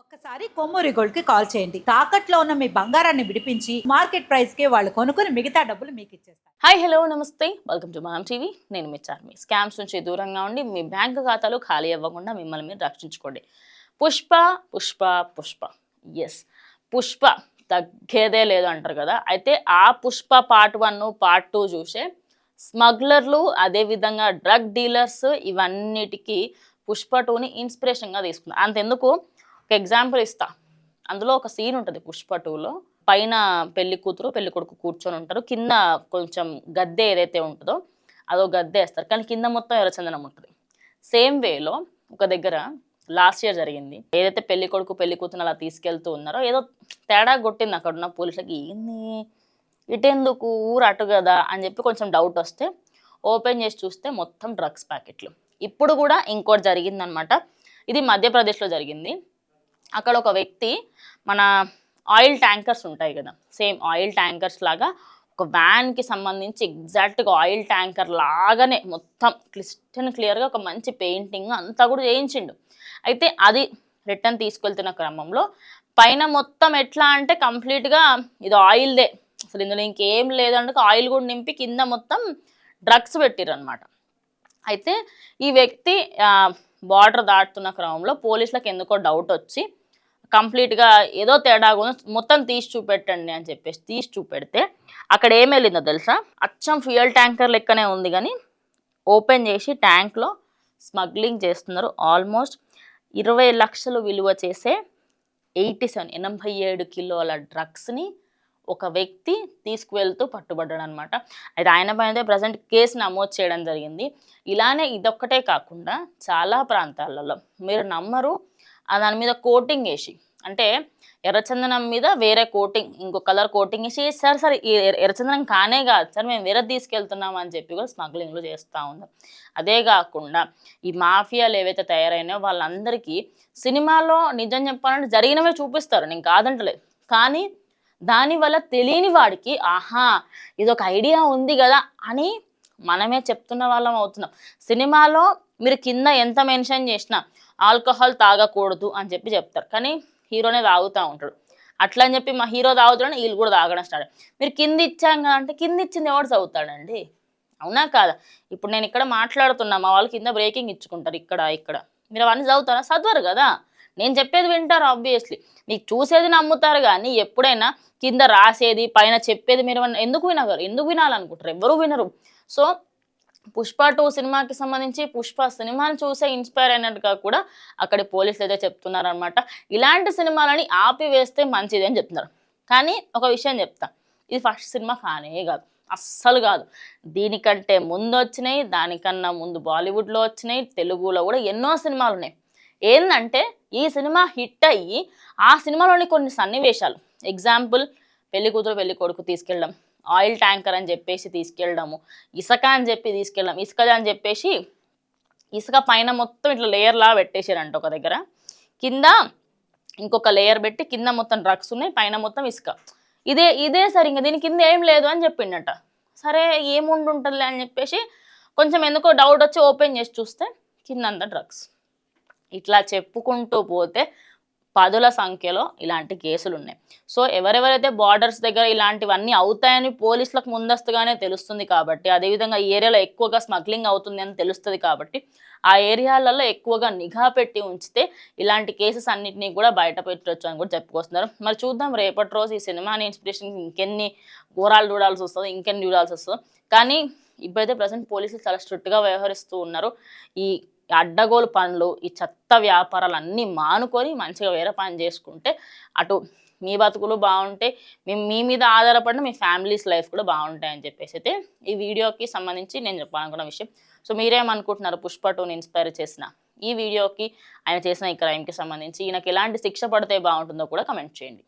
ఒక్కసారి కొమ్మూరి గోల్డ్కి కాల్ చేయండి. తాకట్లో ఉన్న మీ బంగారాన్ని విడిపించి మార్కెట్ ప్రైస్కి వాళ్ళు కొనుక్కుని మిగతా డబ్బులు మీకు ఇచ్చేస్తారు. హాయ్ హలో నమస్తే. Welcome to Manam TV. నేను మీ చార్మి. స్కామ్స్ నుంచి దూరంగా ఉండి మీ బ్యాంక్ ఖాతాలు ఖాళీ అవ్వకుండా మిమ్మల్ని మీరు రక్షించుకోండి. పుష్ప పుష్ప పుష్ప. ఎస్ పుష్ప తగ్గేదే లేదు అంటారు కదా. అయితే ఆ Pushpa part one part two చూసే స్మగ్లర్లు అదేవిధంగా డ్రగ్ డీలర్స్ ఇవన్నిటికీ పుష్ప టూని ఇన్స్పిరేషన్గా తీసుకున్నారు అంతెందుకు? ఒక ఎగ్జాంపుల్ ఇస్తా. అందులో ఒక సీన్ ఉంటుంది పుష్ప టూలో. పైన పెళ్ళి కూతురు పెళ్ళి కొడుకు కూర్చొని ఉంటారు. కింద కొంచెం గద్దె ఏదైతే ఉంటుందో అదో గద్దె వేస్తారు. కానీ కింద మొత్తం ఎర్రచందనం ఉంటుంది. సేమ్ వేలో ఒక దగ్గర లాస్ట్ ఇయర్ జరిగింది. ఏదైతే పెళ్ళి కొడుకు పెళ్ళి కూతురు అలా తీసుకెళ్తూ ఉన్నారో ఏదో తేడా కొట్టింది అక్కడ ఉన్న పోలీసులకి. ఏంది? ఇటెందుకు? ఊరు అటు కదా? అని చెప్పి కొంచెం డౌట్ వస్తే ఓపెన్ చేసి చూస్తే మొత్తం డ్రగ్స్ ప్యాకెట్లు. ఇప్పుడు కూడా ఇంకోటి జరిగిందనమాట. ఇది మధ్యప్రదేశ్లో జరిగింది. అక్కడ ఒక వ్యక్తి మన ఆయిల్ ట్యాంకర్స్ ఉంటాయి కదా సేమ్ ఆయిల్ ట్యాంకర్స్ లాగా ఒక వ్యాన్కి సంబంధించి ఎగ్జాక్ట్గా ఆయిల్ ట్యాంకర్ లాగానే మొత్తం క్లిస్టన్ క్లియర్గా ఒక మంచి పెయింటింగ్ అంతా కూడా చేయించిండు. అయితే అది రిటర్న్ తీసుకెళ్తున్న క్రమంలో పైన మొత్తం ఎట్లా అంటే కంప్లీట్గా ఇది ఆయిల్దే. అసలు ఇందులో ఇంకేం లేదంటే ఆయిల్ కూడా నింపి కింద మొత్తం డ్రగ్స్ పెట్టిర్రు అనమాట అయితే ఈ వ్యక్తి బార్డర్ దాటుతున్న క్రమంలో పోలీసులకు ఎందుకో డౌట్ వచ్చి కంప్లీట్గా ఏదో తేడా మొత్తం తీసి చూపెట్టండి అని చెప్పేసి తీసి చూపెడితే అక్కడ ఏం వెళ్ళిందో తెలుసా? అచ్చం ఫ్యూయల్ ట్యాంకర్ లెక్కనే ఉంది కానీ ఓపెన్ చేసి ట్యాంక్లో స్మగ్లింగ్ చేస్తున్నారు. ఆల్మోస్ట్ ఇరవై లక్షలు విలువ చేసే ఎయిటీ సెవెన్ ఎనభై ఏడు కిలోల డ్రగ్స్ని ఒక వ్యక్తి తీసుకువెళ్తూ పట్టుబడ్డాడు అనమాట అయితే ఆయన పైన ప్రజెంట్ కేసు నమోదు చేయడం జరిగింది. ఇలానే ఇదొక్కటే కాకుండా చాలా ప్రాంతాలలో మీరు నమ్మరు ఆ దాని మీద కోటింగ్ వేసి అంటే ఎర్రచందనం మీద వేరే కోటింగ్ ఇంకో కలర్ కోటింగ్ వేసి సార్ సార్ ఈ ఎర్రచందనం కానే కాదు సార్ మేము వేరే తీసుకెళ్తున్నాం అని చెప్పి కూడా స్మగ్లింగ్లు చేస్తూ ఉన్నారు. అదే కాకుండా ఈ మాఫియాలు ఏవైతే తయారైనాయో వాళ్ళందరికీ సినిమాలో నిజం చెప్పాలంటే జరిగినవే చూపిస్తారు. నేను కాదంటలేదు. కానీ దానివల్ల తెలియని వాడికి ఆహా ఇది ఒక ఐడియా ఉంది కదా అని మనమే చెప్తున్న వాళ్ళం అవుతున్నాం. సినిమాలో మీరు కింద ఎంత మెన్షన్ చేసినా ఆల్కహాల్ తాగకూడదు అని చెప్పి చెప్తారు. కానీ హీరోనే తాగుతూ ఉంటాడు. అట్లా అని చెప్పి మా హీరో తాగుతాడని వీళ్ళు కూడా తాగడం స్టార్ట్ మీరు కింద ఇచ్చాం కదా అంటే కింద ఇచ్చింది ఎవడు చదువుతాడండి? అవునా కాదా? ఇప్పుడు నేను ఇక్కడ మాట్లాడుతున్నా మా వాళ్ళు కింద బ్రేకింగ్ ఇచ్చుకుంటారు ఇక్కడ ఇక్కడ. మీరు అవన్నీ చదువుతారా? చదవరు కదా నేను చెప్పేది వింటారు ఆబ్వియస్లీ మీకు చూసేది నమ్ముతారు కానీ ఎప్పుడైనా కింద రాసేది పైన చెప్పేది మీరు ఎందుకు వినగలరు? ఎందుకు వినాలనుకుంటారు? ఎవరు వినరు. సో పుష్ప టూ సినిమాకి సంబంధించి పుష్ప సినిమాని చూసే ఇన్స్పైర్ అయినట్టుగా కూడా అక్కడి పోలీసులు అయితే చెప్తున్నారనమాట ఇలాంటి సినిమాలని ఆపివేస్తే మంచిది అని చెప్తున్నారు. కానీ ఒక విషయం చెప్తా. ఇది ఫస్ట్ సినిమా కానే కాదు. అస్సలు కాదు. దీనికంటే ముందు వచ్చినాయి దానికన్నా ముందు బాలీవుడ్లో వచ్చినాయి తెలుగులో కూడా ఎన్నో సినిమాలు ఉన్నాయి. ఏంటంటే ఈ సినిమా హిట్ అయ్యి ఆ సినిమాలోని కొన్ని సన్నివేశాలు. ఎగ్జాంపుల్ పెళ్ళి కూతురు పెళ్ళి కొడుకు తీసుకెళ్ళడం. ఆయిల్ ట్యాంకర్ అని చెప్పేసి తీసుకెళ్ళడము. ఇసుక అని చెప్పి తీసుకెళ్ళడం. ఇసుక అని చెప్పేసి ఇసుక పైన మొత్తం ఇట్లా లేయర్లా పెట్టేసారంట ఒక దగ్గర. కింద ఇంకొక లేయర్ పెట్టి కింద మొత్తం డ్రగ్స్ ఉన్నాయి పైన మొత్తం ఇసుక. ఇదే ఇదే సరే ఇంకా దీని కింద ఏం లేదు అని చెప్పిండట. సరే ఏముండు ఉంటుంది అని చెప్పేసి కొంచెం ఎందుకో డౌట్ వచ్చి ఓపెన్ చేసి చూస్తే కింద అంతా డ్రగ్స్ ఇట్లా చెప్పుకుంటూ పోతే పదుల సంఖ్యలో ఇలాంటి కేసులు ఉన్నాయి సో ఎవరెవరైతే బార్డర్స్ దగ్గర ఇలాంటివన్నీ అవుతాయని పోలీసులకు ముందస్తుగానే తెలుస్తుంది కాబట్టి అదేవిధంగా ఈ ఏరియాలో ఎక్కువగా స్మగ్లింగ్ అవుతుంది అని తెలుస్తుంది కాబట్టి ఆ ఏరియాలలో ఎక్కువగా నిఘా పెట్టి ఉంచితే ఇలాంటి కేసెస్ అన్నింటినీ కూడా బయట పెట్టవచ్చు అని కూడా చెప్పుకొస్తున్నారు. మరి చూద్దాం రేపటి రోజు ఈ సినిమాని ఇన్స్పిరేషన్ ఇంకెన్ని ఘోరాలు చూడాల్సి వస్తుందో ఇంకెన్ని చూడాల్సి వస్తుంది. కానీ ఇప్పుడైతే ప్రజెంట్ పోలీసులు చాలా స్ట్రిక్ట్గా వ్యవహరిస్తూ ఉన్నారు. ఈ అడ్డగోలు పనులు ఈ చెత్త వ్యాపారాలు అన్నీ మానుకొని మంచిగా వేరే పని చేసుకుంటే అటు మీ బతుకులు బాగుంటాయి మీ మీ మీద ఆధారపడిన మీ ఫ్యామిలీస్ లైఫ్ కూడా బాగుంటాయని చెప్పేసి అయితే ఈ వీడియోకి సంబంధించి నేను చెప్పాలనుకున్న విషయం. సో మీరేమనుకుంటున్నారు పుష్ప టూని ఇన్స్పైర్ చేసిన ఈ వీడియోకి ఆయన చేసిన ఈ క్రైమ్కి సంబంధించి ఈయనకి ఎలాంటి శిక్ష పడితే బాగుంటుందో కూడా కమెంట్ చేయండి.